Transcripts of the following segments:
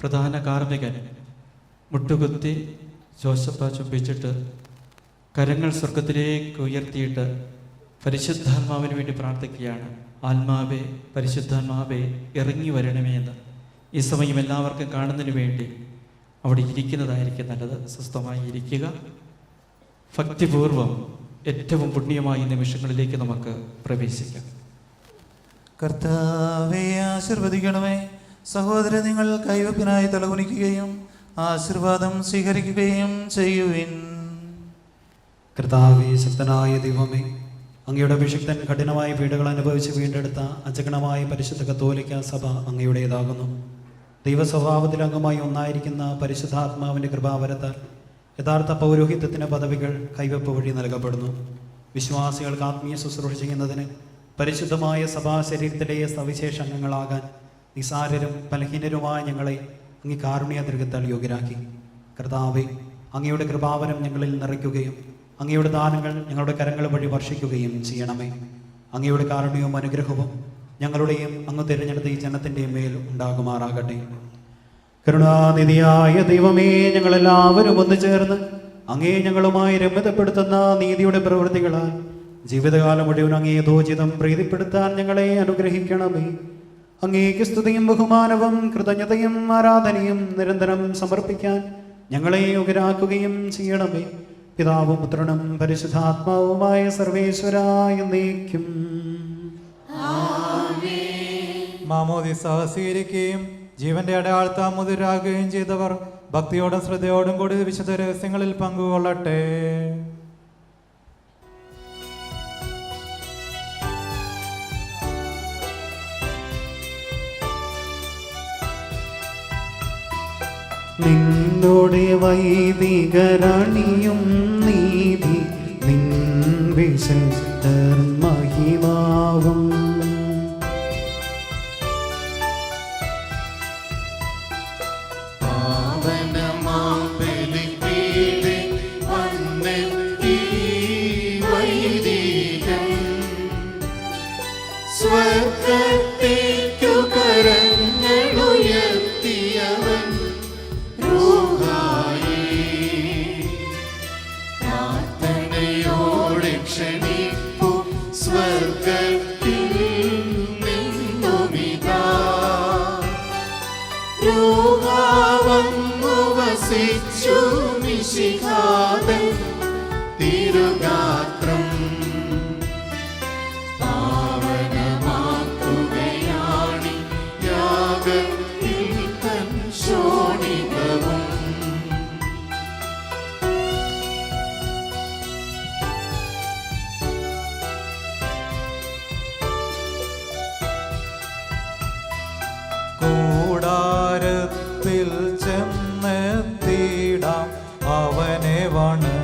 പ്രധാന കാർമ്മികൻ മുട്ടുകുത്തി ജോസഫ ചുംബിച്ചിട്ട് കരങ്ങൾ സ്വർഗത്തിലേക്ക് ഉയർത്തിയിട്ട് പരിശുദ്ധാത്മാവിന് വേണ്ടി പ്രാർത്ഥിക്കുകയാണ്. ആത്മാവെ പരിശുദ്ധാത്മാവെ ഇറങ്ങി വരണമേ എന്ന് ഈ സമയം എല്ലാവർക്കും കാണുന്നതിന് വേണ്ടി അവിടെ ഇരിക്കുന്നതായിരിക്കും നല്ലത്. സ്വസ്ഥമായി ഇരിക്കുക. ഭക്തിപൂർവം ഏറ്റവും പുണ്യമായ നിമിഷങ്ങളിലേക്ക് നമുക്ക് പ്രവേശിക്കാം. കർത്താവെ ആശീർവദിക്കണമേ. സഹോദര നിങ്ങൾ കൈവപ്പിനായി തലകുനിക്കുകയും ആശീർവാദം സ്വീകരിക്കുകയും ചെയ്യുവിൻ. കർത്താവേ ശക്തനായ ദൈവമേ അങ്ങയുടെ അഭിഷിക്തൻ കഠിനമായ പീഡകൾ അനുഭവിച്ച് വീണ്ടെടുത്ത അജഗണമായ പരിശുദ്ധ കത്തോലിക്ക സഭ അങ്ങയുടേതാകുന്നു. ദൈവസ്വഭാവത്തിൽ അംഗമായി ഒന്നായിരിക്കുന്ന പരിശുദ്ധാത്മാവിന്റെ കൃപാവരത്താൽ യഥാർത്ഥ പൗരോഹിത്യത്തിന് പദവികൾ കൈവപ്പ് വഴി നൽകപ്പെടുന്നു. വിശ്വാസികൾക്ക് ആത്മീയ ശുശ്രൂഷ ചെയ്യുന്നതിന് പരിശുദ്ധമായ സഭാ ശരീരത്തിലെ സവിശേഷ അംഗങ്ങളാകാൻ നിസാരരും ബലഹീനരുമായ ഞങ്ങളെ അങ്ങ് കാരുണ്യ ദൃഗത്താൽ യോഗ്യരാക്കി. കർത്താവെ അങ്ങയുടെ കൃപാവനം ഞങ്ങളിൽ നിറയ്ക്കുകയും അങ്ങയുടെ ദാനങ്ങൾ ഞങ്ങളുടെ കരങ്ങൾ വഴി വർഷിക്കുകയും ചെയ്യണമേ. അങ്ങയുടെ കാരുണ്യവും അനുഗ്രഹവും ഞങ്ങളുടെയും അങ്ങ് തിരഞ്ഞെടുത്ത ഈ ജനത്തിന്റെയും മേൽ ഉണ്ടാകുമാറാകട്ടെ. കരുണാനിധിയായ ദൈവമേ ഞങ്ങളെല്ലാവരും ഒന്നു ചേർന്ന് അങ്ങേ ഞങ്ങളുമായി രമ്യതപ്പെടുത്തുന്ന നീതിയുടെ പ്രവൃത്തികളാൽ ജീവിതകാലം മുഴുവൻ അങ്ങേ ദോചിതം പ്രീതിപ്പെടുത്താൻ ഞങ്ങളെ അനുഗ്രഹിക്കണമേ. അങ്ങേക്ക് സ്തുതിയും ബഹുമാനവും കൃതജ്ഞതയും ആരാധനയും നിരന്തരം സമർപ്പിക്കാൻ ഞങ്ങളെ യോഗ്യരാക്കുകയും ചെയ്യണമേ. പിതാവും പുത്രനും പരിശുദ്ധാത്മാവുമായ സർവേശ്വരായ നീക്കും മാമോദി സഹസീകരിക്കുകയും ജീവന്റെ അടയാളത്താ മുതിരാകുകയും ചെയ്തവർ ഭക്തിയോടും ശ്രദ്ധയോടും കൂടി വിശുദ്ധ രഹസ്യങ്ങളിൽ പങ്കുകൊള്ളട്ടെ. നിന്നോടെ വൈദികരണിയും നീതി നിൻ വിശുദ്ധർ നിശിഖാതൻ തിരുഗാത്രം. പാവനമാക്കുകയാണി യാഗത്തിൽ തൻ ശോണിതവും. കൂടാരത്തിൽ ചെന്നെത്തിടാം വാണ്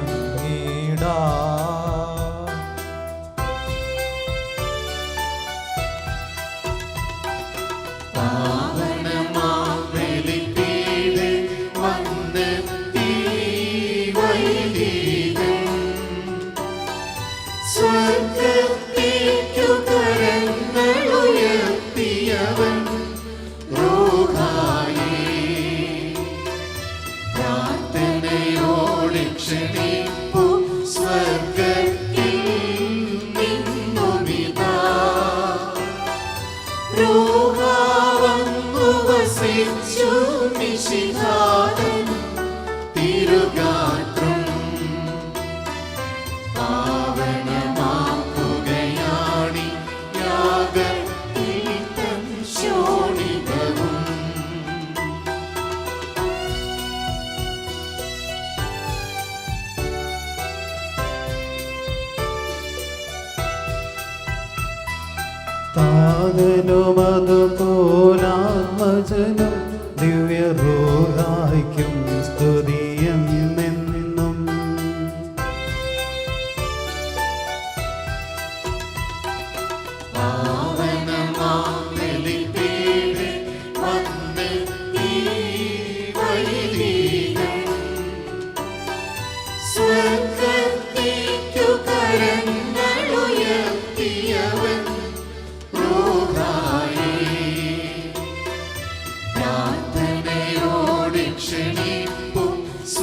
cruz. താതനും അതുപോലാത്മജനും ദിവ്യറൂഹായ്ക്കും സ്തുതിയെന്നെന്നും പാവനമാം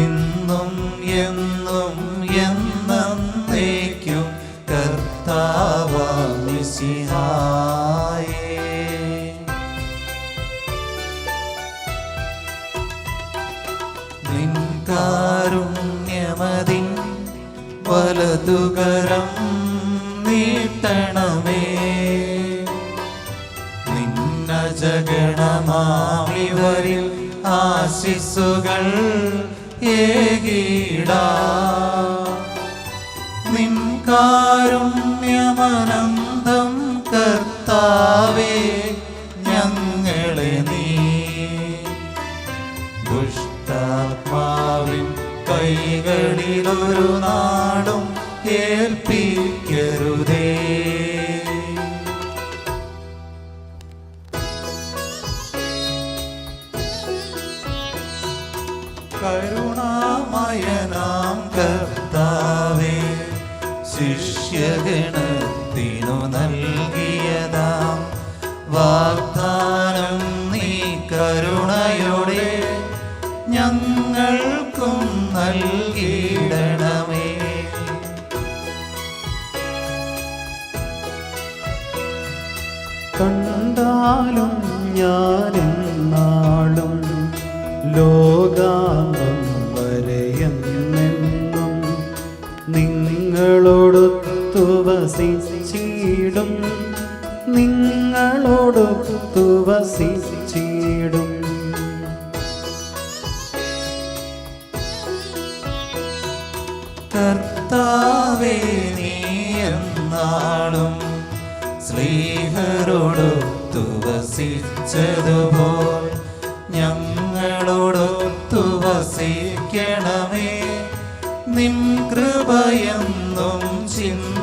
ഇന്നും എന്നും എന്നേക്കും കർത്താവാം മിശിഹായേ. നിൻ കാരുണ്യമതിൻ വലതുകരം നീട്ടണമേ. നിന്ന ജഗണമാവിവരിൽ ആശിസുകൾ ഏകീടാ. നിൻ കാരുണ്യമനന്തം കർത്താവേ ഞങ്ങളെ നീ ദുഷ്ടാത്മാവിൻ കൈകളിലൊരു നാടും ഏൽപ്പിക്കരുതേ ശിഷ്യഗണത്തിനു നൽകിയതാം. വാഗ്ദാനം നീ കരുണയോടെ ഞങ്ങൾക്കും നൽകിയിടണമേ. കണ്ടാലും ഞാൻ വസിച്ചിടും നിങ്ങളോടൊത്തു വസിച്ചിടും. കർത്താവേ നീ എന്നാളും സ്ലീഹരോടൊത്തു വസിച്ചതുപോൽ ഞങ്ങളോടൊത്തു വസിക്കണമേ. നിൻ കൃപയെന്നും ചിന്തണമേ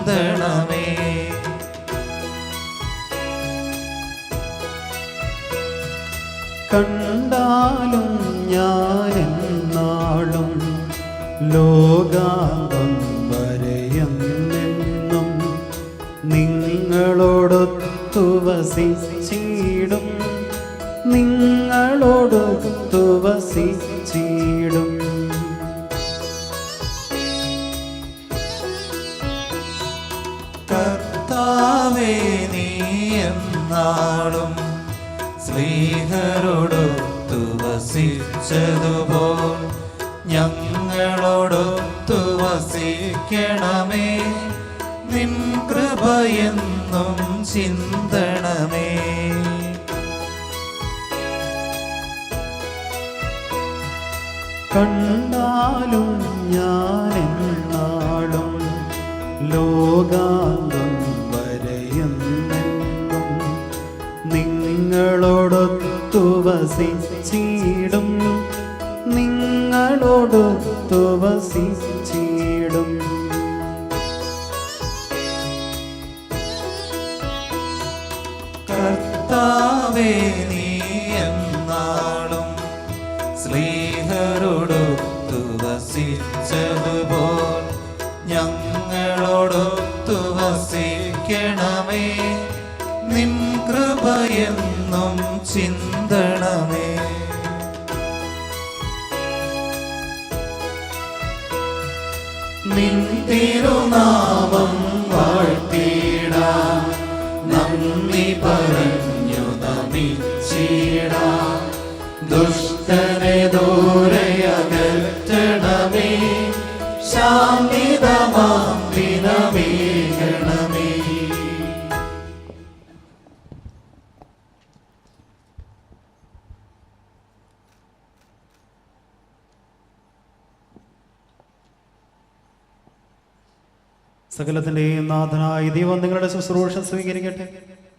കണ്ടാലും ഞാൻ എന്നാളും ലോകാന്തം വരെയെന്നെന്നും നിങ്ങളോടൊത്തു വസിച്ചിടും. നിങ്ങളോടൊത്തു കർത്താവേ നീ എന്നാളും സ്ലീഹരോടൊത്തു വസിച്ചതുപോൽ ഞങ്ങളോടൊത്തു വസിക്കണമേ നിൻ കൃപയെന്നും ചിന്തണമേ. കണ്ടാലും ഞാൻ എന്നാളും ലോകാന്തം നിങ്ങളോടൊത്തു വസിച്ചിടും. കർത്താവേ നീ എന്നാളും സ്ലീഹരോടൊത്തു വസിച്ചതുപോൽ ഞങ്ങളോടൊത്തു വസിക്കണമേ. നിൻ കൃപയെന്നും ചിന്തണമേ. നിൻ തിരുനാമം വാഴ്ത്തിടാം. നന്ദി പറഞ്ഞു നമിച്ചിടാം ദുഷ്ടനെ ദൂരയകറ്റണമേ സകലത്തിന്റെയും നാഥനായ ദൈവം നിങ്ങളുടെ ശുശ്രൂഷ സ്വീകരിക്കട്ടെ.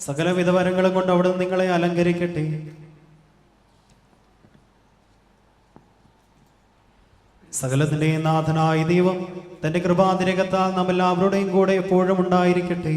സകലവിധ വരങ്ങളും കൊണ്ട് അവിടുന്ന് നിങ്ങളെ അലങ്കരിക്കട്ടെ. സകലത്തിന്റെയും നാഥനായ ദൈവം തന്റെ കൃപാതിരകത്താൽ നാം എല്ലാവരുടെയും കൂടെ എപ്പോഴും ഉണ്ടായിരിക്കട്ടെ.